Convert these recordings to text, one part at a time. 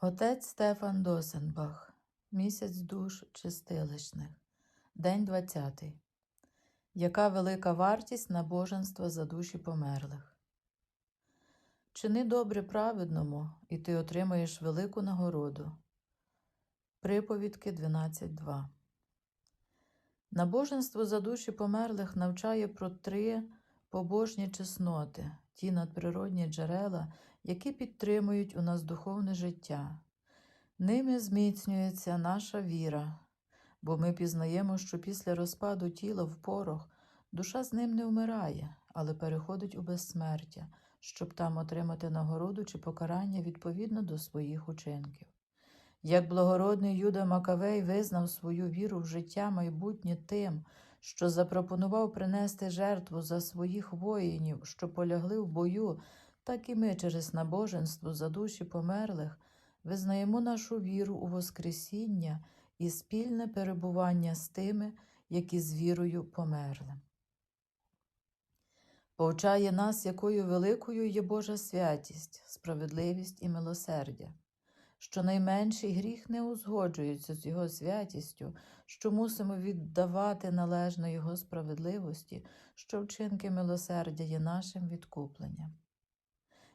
Отець Стефан Досенбах. Місяць душ чистилищних. День 20. Яка велика вартість набоженства за душі померлих? Чини добре праведному, і ти отримаєш велику нагороду. Приповідки 12.2. Набоженство за душі померлих навчає про три побожні чесноти, ті надприродні джерела, які підтримують у нас духовне життя. Ними зміцнюється наша віра, бо ми пізнаємо, що після розпаду тіла в порох душа з ним не вмирає, але переходить у безсмертя, щоб там отримати нагороду чи покарання відповідно до своїх учинків. Як благородний Юда Макавей визнав свою віру в життя майбутнє тим, що запропонував принести жертву за своїх воїнів, що полягли в бою, так і ми через набоженство за душі померлих визнаємо нашу віру у Воскресіння і спільне перебування з тими, які з вірою померли. Повчає нас, якою великою є Божа святість, справедливість і милосердя, що найменший гріх не узгоджується з Його святістю, що мусимо віддавати належно Його справедливості, що вчинки милосердя є нашим відкупленням.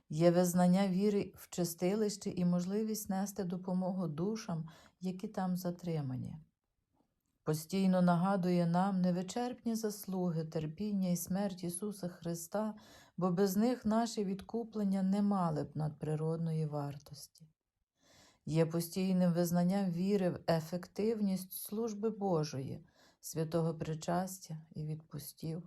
Є визнання віри в чистилищі і можливість нести допомогу душам, які там затримані. Постійно нагадує нам невичерпні заслуги, терпіння і смерть Ісуса Христа, бо без них наші відкуплення не мали б надприродної вартості. Є постійним визнанням віри в ефективність служби Божої, святого причастя і відпустів.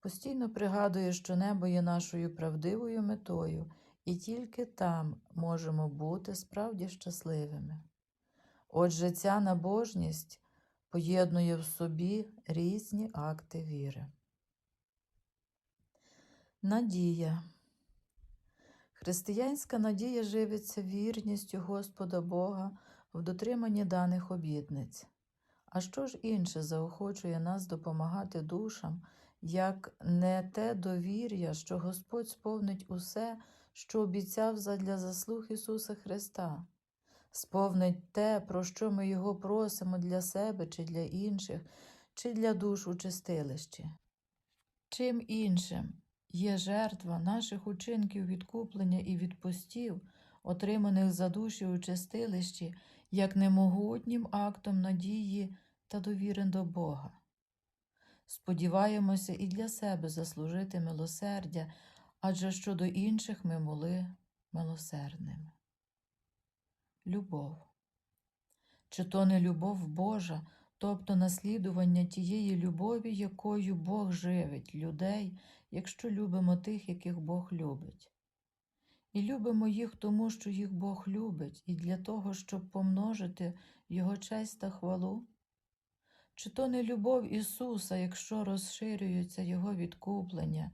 Постійно пригадує, що небо є нашою правдивою метою, і тільки там можемо бути справді щасливими. Отже, ця набожність поєднує в собі різні акти віри. Надія. Християнська надія живиться вірністю Господа Бога в дотриманні даних обітниць. А що ж інше заохочує нас допомагати душам, як не те довір'я, що Господь сповнить усе, що обіцяв задля заслуг Ісуса Христа, сповнить те, про що ми Його просимо для себе чи для інших, чи для душ у чистилищі. Чим іншим є жертва наших учинків відкуплення і відпустів, отриманих за душі у чистилищі, як немогутнім актом надії та довіри до Бога. Сподіваємося і для себе заслужити милосердя, адже щодо інших ми були милосердними. Любов. Чи то не любов Божа, тобто наслідування тієї любові, якою Бог живить людей, якщо любимо тих, яких Бог любить. І любимо їх тому, що їх Бог любить, і для того, щоб помножити Його честь та хвалу? Чи то не любов Ісуса, якщо розширюється Його відкуплення,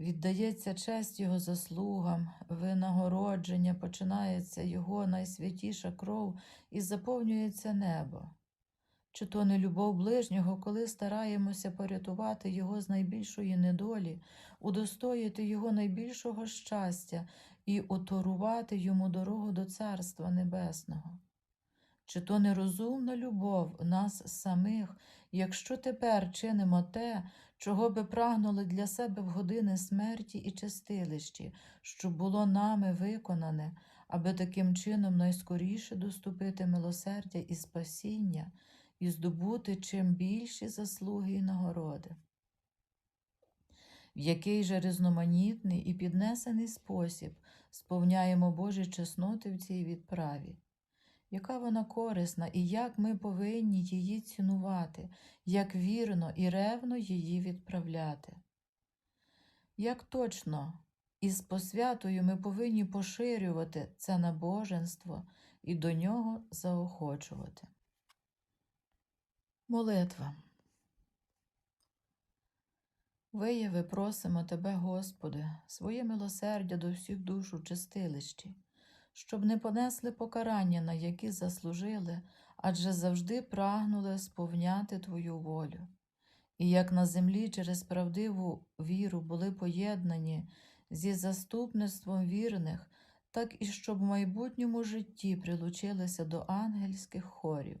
віддається честь Його заслугам, винагородження, починається Його найсвятіша кров і заповнюється небо? Чи то не любов ближнього, коли стараємося порятувати Його з найбільшої недолі, удостоїти Його найбільшого щастя і оторувати йому дорогу до Царства Небесного? Чи то нерозумна любов нас самих, якщо тепер чинимо те, чого би прагнули для себе в години смерті і чистилищі, що було нами виконане, аби таким чином найскоріше доступити милосердя і спасіння і здобути чим більші заслуги і нагороди? В який же різноманітний і піднесений спосіб сповняємо Божі чесноти в цій відправі? яка вона корисна і як ми повинні її цінувати, як вірно і ревно її відправляти. Як точно із посвятою ми повинні поширювати це набоженство і до нього заохочувати. Молитва. Вияви, просимо Тебе, Господи, своє милосердя до всіх душ у чистилищі щоб не понесли покарання, на які заслужили, адже завжди прагнули сповняти Твою волю. І як на землі через правдиву віру були поєднані зі заступництвом вірних, так і щоб в майбутньому житті прилучилися до ангельських хорів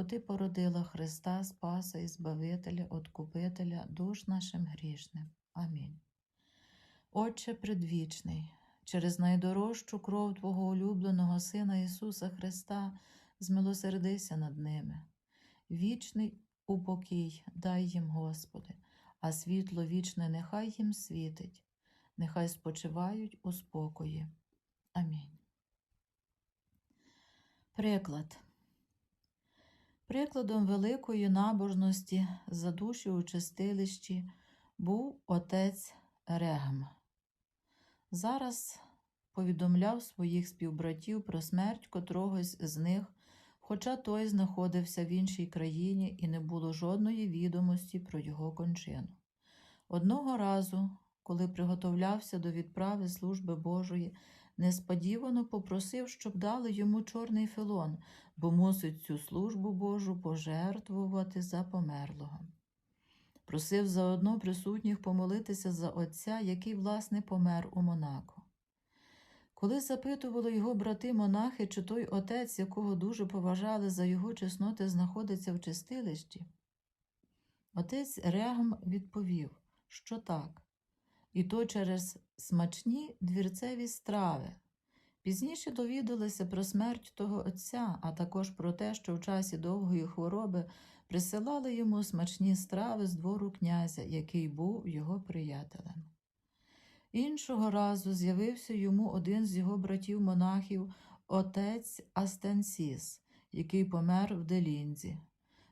бо Ти породила Христа, Спаса і Збавителя, Откупителя, душ нашим грішним. Амінь. Отче предвічний, через найдорожчу кров Твого улюбленого Сина Ісуса Христа, змилосердися над ними. Вічний упокій дай їм, Господи, а світло вічне нехай їм світить, нехай спочивають у спокої. Амінь. Приклад. Прикладом великої набожності за душі у чистилищі був отець Регм. Зараз повідомляв своїх співбратів про смерть котрогось з них, хоча той знаходився в іншій країні і не було жодної відомості про його кончину. Одного разу, коли приготовлявся до відправи служби Божої, несподівано попросив, щоб дали йому чорний филон, бо мусить цю службу Божу пожертвувати за померлого. Просив заодно присутніх помолитися за отця, який, власне, помер у Монако. Коли запитували його брати монахи, чи той отець, якого дуже поважали за його чесноти, знаходиться в чистилищі, отець Регм відповів, що так, і то через смачні двірцеві страви. Пізніше довідалися про смерть того отця, а також про те, що в часі довгої хвороби присилали йому смачні страви з двору князя, який був його приятелем. Іншого разу з'явився йому один з його братів-монахів, отець Астенсіс, який помер в Делінзі.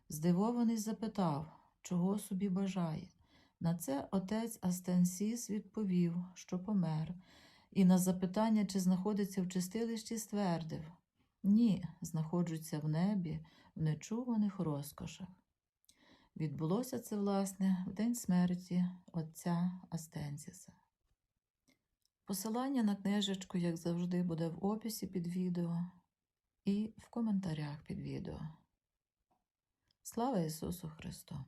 Здивований запитав, чого собі бажає. На це отець Астенсіс відповів, що помер, і на запитання, чи знаходиться в чистилищі, ствердив ні, знаходжуться в небі в нечуваних розкошах. Відбулося це, власне, в день смерті отця Астенсіса. Посилання на книжечку, як завжди, буде в описі під відео і в коментарях під відео. Слава Ісусу Христу!